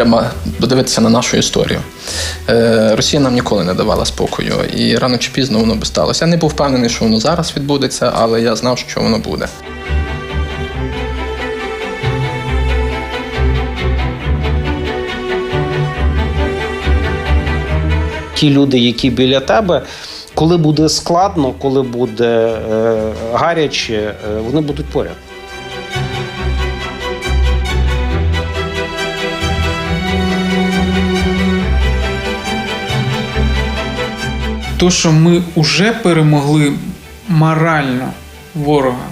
Треба подивитися на нашу історію. Е, Росія нам ніколи не давала спокою, і рано чи пізно воно би сталося. Я не був впевнений, що воно зараз відбудеться, але я знав, що воно буде. ті люди, які біля тебе, коли буде складно, коли буде е, гаряче, е, вони будуть поряд. То, що ми вже перемогли морально ворога,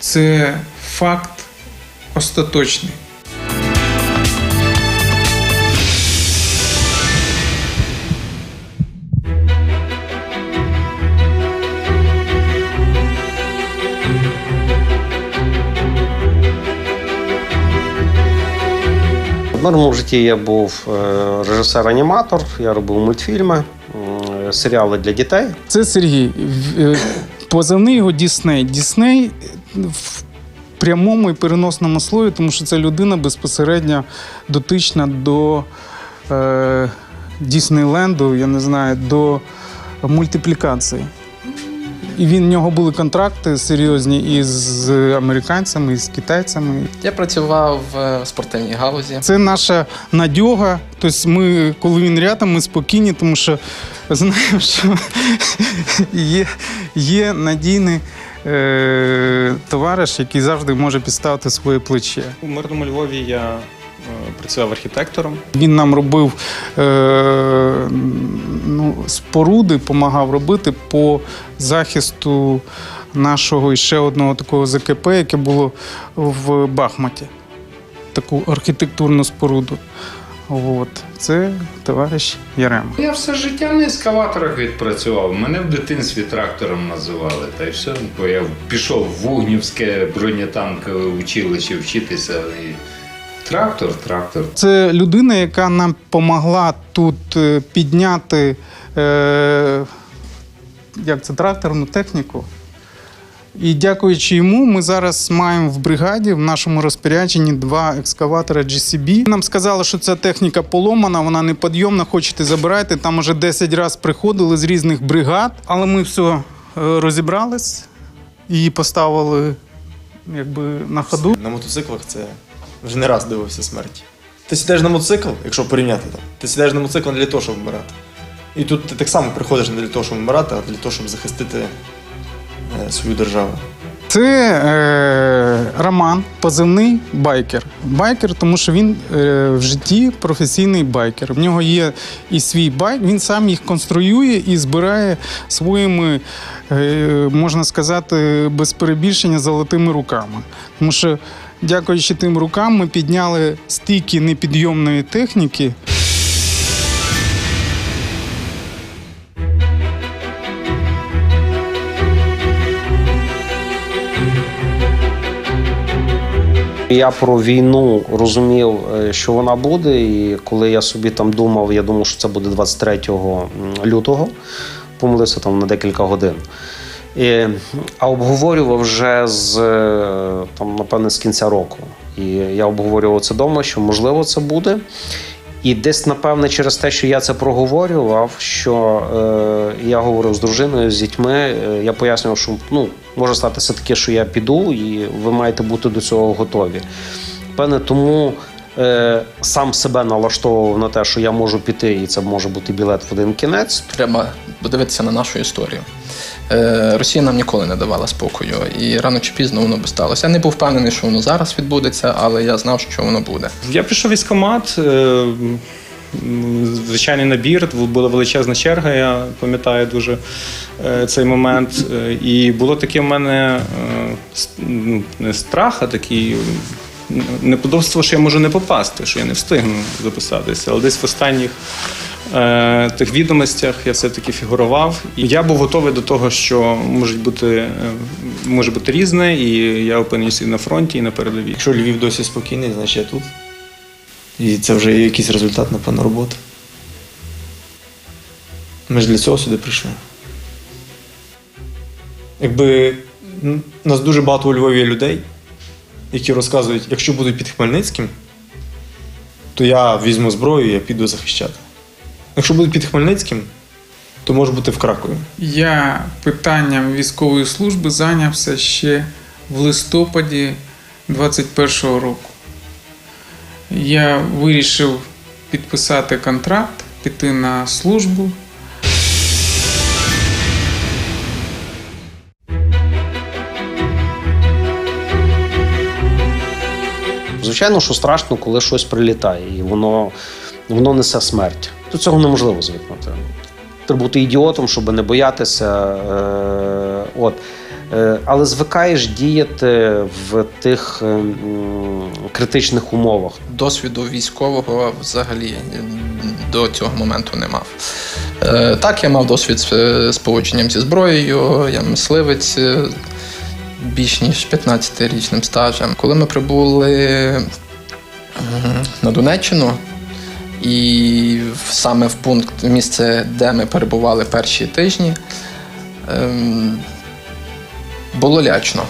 це факт остаточний. В моєму житті я був е, режисер-аніматор, я робив мультфільми, серіали для дітей. Це Сергій. Е, Позивний його Дісней. Дісней в прямому і переносному слові, тому що це людина безпосередньо дотична до е, Діснейленду, я не знаю, до мультиплікації. І він, в нього були контракти серйозні і з американцями, і з китайцями. Я працював е, в спортивній галузі. Це наша надьога. Тобто ми, коли він рядом, ми спокійні, тому що знаємо, що є, є надійний е, товариш, який завжди може підставити своє плече. У мирному Львові я е, працював архітектором. Він нам робив е, ну, споруди, допомагав робити по захисту нашого ще одного такого ЗКП, яке було в Бахматі. Таку архітектурну споруду. От. Це товариш Ярема. Я все життя на ескаваторах відпрацював. Мене в дитинстві трактором називали. Та й все. Бо я пішов в Вугнівське бронетанкове училище вчитися. Трактор, трактор. Це людина, яка нам допомогла тут е, підняти е, як це, тракторну техніку. І дякуючи йому, ми зараз маємо в бригаді в нашому розпорядженні два екскаватора GCB. Нам сказали, що ця техніка поломана, вона неподйомна, хочете забирайте. Там уже 10 разів приходили з різних бригад, але ми все е, розібрались і поставили якби, на ходу. На мотоциклах це вже не раз дивився смерті. Ти сідаєш на мотоцикл, якщо порівняти там, ти сідаєш на мотоцикл не для того, щоб вмирати. І тут ти так само приходиш не для того, щоб вмирати, а для того, щоб захистити е, свою державу. Це е, Роман, позивний байкер. Байкер, тому що він е, в житті професійний байкер. В нього є і свій байк, він сам їх конструює і збирає своїми, е, можна сказати, без перебільшення золотими руками. Тому що, дякуючи тим рукам, ми підняли стільки непідйомної техніки. Я про війну розумів, е, що вона буде. І коли я собі там думав, я думав, що це буде 23 лютого. Помилився там на декілька годин. І, а обговорював вже з е, там, напевне, з кінця року. І я обговорював це вдома, що можливо це буде. І десь, напевне, через те, що я це проговорював, що е, я говорив з дружиною, з дітьми, е, я пояснював, що ну, може статися таке, що я піду, і ви маєте бути до цього готові. Певне, тому е, сам себе налаштовував на те, що я можу піти, і це може бути білет в один кінець. Треба подивитися на нашу історію. Е, Росія нам ніколи не давала спокою, і рано чи пізно воно би сталося. Я не був впевнений, що воно зараз відбудеться, але я знав, що воно буде. Я прийшов в військкомат, е, звичайний набір, була величезна черга, я пам'ятаю дуже е, цей момент. Е, І було таке в мене е, не страх, а такий неподобство, що я можу не попасти, що я не встигну записатися. Але десь в останніх е, тих відомостях я все-таки фігурував. І я був готовий до того, що можуть бути, е, може бути різне, і я опинюся і на фронті, і на передовій. Якщо Львів досі спокійний, значить я тут. І це вже є якийсь результат, напевно, роботи. Ми ж для цього сюди прийшли. Якби нас дуже багато у Львові є людей, які розказують, якщо будуть під Хмельницьким, то я візьму зброю і я піду захищати. Якщо буду під Хмельницьким, то може бути в Кракові. Я питанням військової служби зайнявся ще в листопаді 21-го року. Я вирішив підписати контракт, піти на службу. Звичайно, що страшно, коли щось прилітає, і воно, воно несе смерть. До цього неможливо звикнути. Треба бути ідіотом, щоб не боятися. Е, от. Е, але звикаєш діяти в тих е, критичних умовах. Досвіду військового взагалі до цього моменту не мав. Так, я мав досвід з- поводженням зі зброєю, я мисливець більш ніж 15-річним стажем. Коли ми прибули на Донеччину, і саме в пункт місце, де ми перебували перші тижні, ем, було лячно.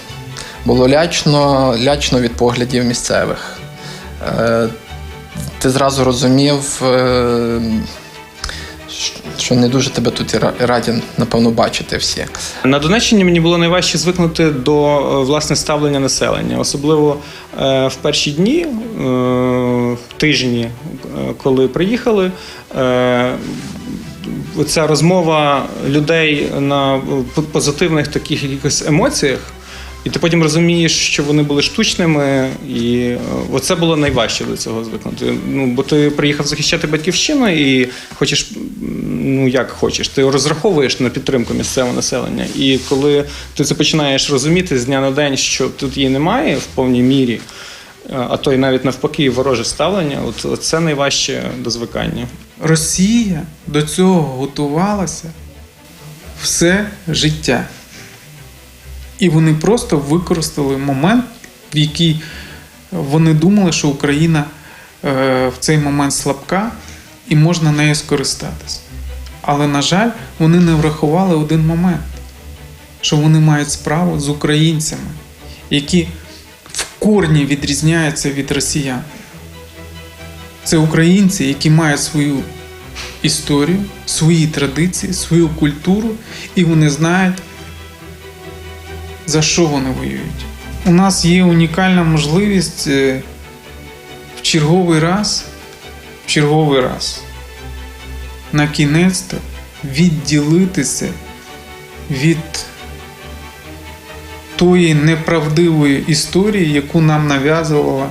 Було лячно, лячно від поглядів місцевих. Е, Ти зразу розумів, е, що не дуже тебе тут раді, напевно, бачити всі. На Донеччині мені було найважче звикнути до е, власне ставлення населення, особливо е, в перші дні, е, тижні, е, коли приїхали. Ця розмова людей на позитивних таких якихось емоціях, і ти потім розумієш, що вони були штучними, і оце було найважче до цього звикнути. Ну, бо ти приїхав захищати батьківщину і хочеш, ну як хочеш, ти розраховуєш на підтримку місцевого населення. І коли ти це починаєш розуміти з дня на день, що тут її немає в повній мірі, а то й навіть навпаки вороже ставлення, от це найважче до звикання. Росія до цього готувалася все життя. І вони просто використали момент, в який вони думали, що Україна е, в цей момент слабка і можна нею скористатися. Але, на жаль, вони не врахували один момент, що вони мають справу з українцями, які в корні відрізняються від росіян. Це українці, які мають свою історію, свої традиції, свою культуру, і вони знають, за що вони воюють. У нас є унікальна можливість е, в черговий раз, в черговий раз на кінець відділитися від тої неправдивої історії, яку нам нав'язувала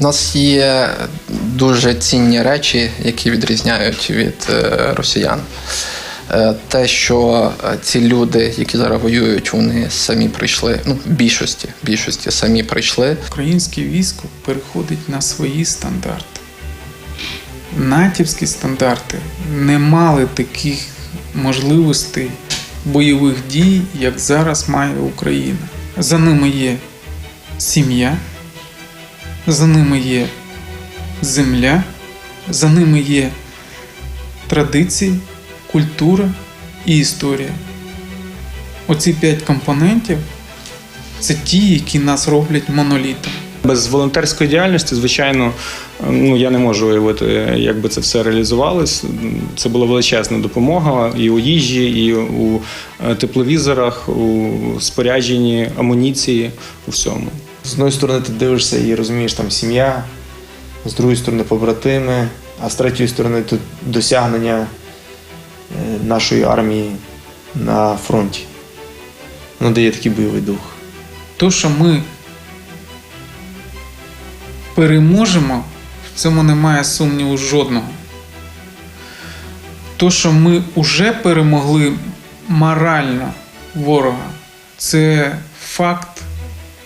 У нас є дуже цінні речі, які відрізняють від е, росіян. Е, Те, що е, ці люди, які зараз воюють, вони самі прийшли. Ну, більшості, більшості самі прийшли. Українське військо переходить на свої стандарти. Натівські стандарти не мали таких можливостей бойових дій, як зараз має Україна. За ними є сім'я, за ними є земля, за ними є традиції, культура і історія. Оці п'ять компонентів це ті, які нас роблять монолітом. Без волонтерської діяльності, звичайно, ну я не можу уявити, як би це все реалізувалось. Це була величезна допомога і у їжі, і у е, тепловізорах, у спорядженні амуніції, у всьому. З одної сторони, ти дивишся і розумієш там сім'я, з другої сторони, побратими, а з третьої сторони тут досягнення е, нашої армії на фронті. Воно дає такий бойовий дух. То, що ми переможемо, в цьому немає сумніву жодного. То, що ми вже перемогли морально ворога, це факт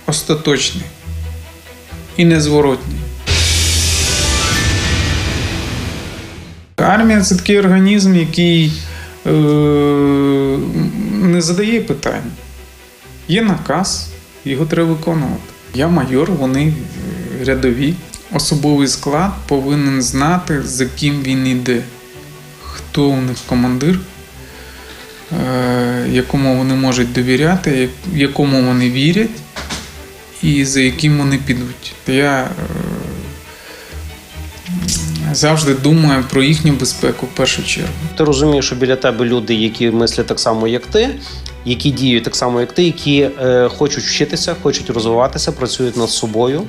остаточний і незворотній. Армія це такий організм, який е, не задає питань. Є наказ, його треба виконувати. Я майор, вони рядові. Особовий склад повинен знати, за ким він йде, хто у них командир, е, якому вони можуть довіряти, як- якому вони вірять, і за яким вони підуть. Я е, завжди думаю про їхню безпеку в першу чергу. Ти розумієш, що біля тебе люди, які мислять так само, як ти, які діють так само, як ти, які е, хочуть вчитися, хочуть розвиватися, працюють над собою.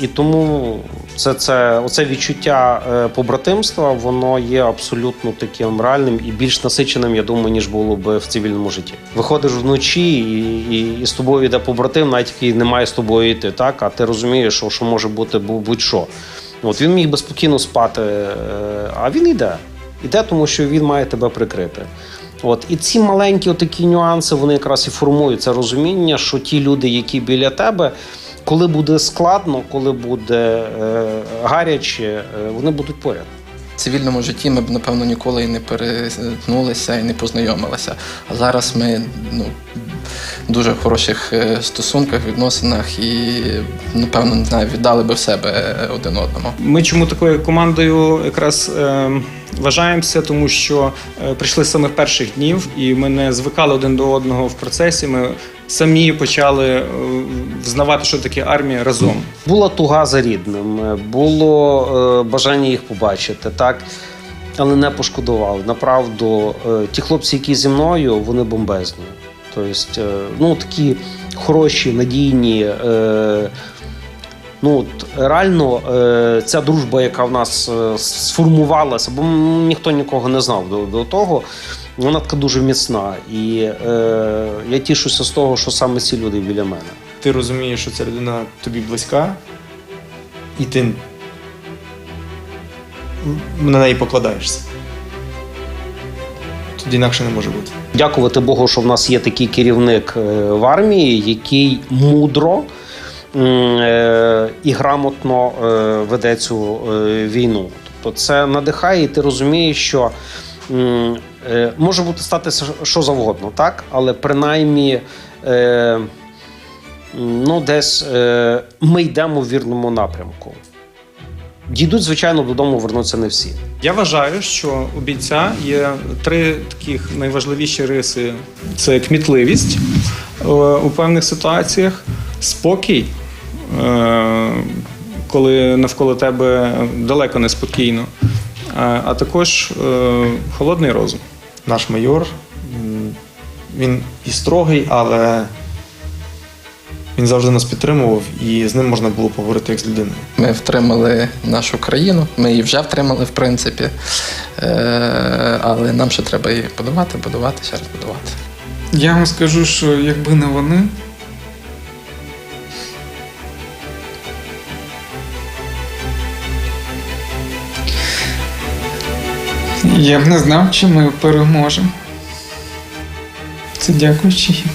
І тому це, це оце відчуття е, побратимства, воно є абсолютно таким реальним і більш насиченим, я думаю, ніж було б в цивільному житті. Виходиш вночі, і, і, і з тобою йде побратим, навіть який не має з тобою йти, так а ти розумієш, що, що може бути будь-що. От він міг би спокійно спати, е, а він йде. Іде, тому що він має тебе прикрити. От і ці маленькі такі нюанси вони якраз і формують це розуміння, що ті люди, які біля тебе, коли буде складно, коли буде е, гаряче, е, вони будуть поряд. В цивільному житті ми б, напевно, ніколи і не перетнулися і не познайомилися. А зараз ми ну, в дуже хороших е, стосунках, відносинах і, напевно, не знаю, віддали би в себе один одному. Ми чому такою командою якраз е, вважаємося, тому що прийшли з самих перших днів, і ми не звикали один до одного в процесі. Ми самі почали е, взнавати, що таке армія разом. Була туга за рідним, було е, бажання їх побачити, так. Але не пошкодували. Направду, е, ті хлопці, які зі мною, вони бомбезні. Тобто, ну такі хороші, надійні. Ну, от, реально, е, ця дружба, яка в нас е, сформувалася, бо ніхто нікого не знав до, до того, вона така дуже міцна. І е, я тішуся з того, що саме ці люди біля мене. Ти розумієш, що ця людина тобі близька, і ти на неї покладаєшся. Тоді інакше не може бути. Дякувати Богу, що в нас є такий керівник е, в армії, який мудро і грамотно е, веде цю е, війну. Тобто це надихає, і ти розумієш, що е, може бути статися що завгодно, так? Але принаймні. Е, Ну, десь е, ми йдемо в вірному напрямку. Дійдуть, звичайно, додому вернуться не всі. Я вважаю, що у бійця є три таких найважливіші риси: це кмітливість е, у певних ситуаціях, спокій, е, коли навколо тебе далеко неспокійно, а- а також е, холодний розум. Наш майор, він і строгий, але він завжди нас підтримував, і з ним можна було поговорити як з людиною. Ми втримали нашу країну, ми її вже втримали, в принципі. Е, але нам ще треба її будувати, будувати, ще раз будувати. Я вам скажу, що якби не вони. Я б не знав, чи ми переможемо. Це дякуючи їм.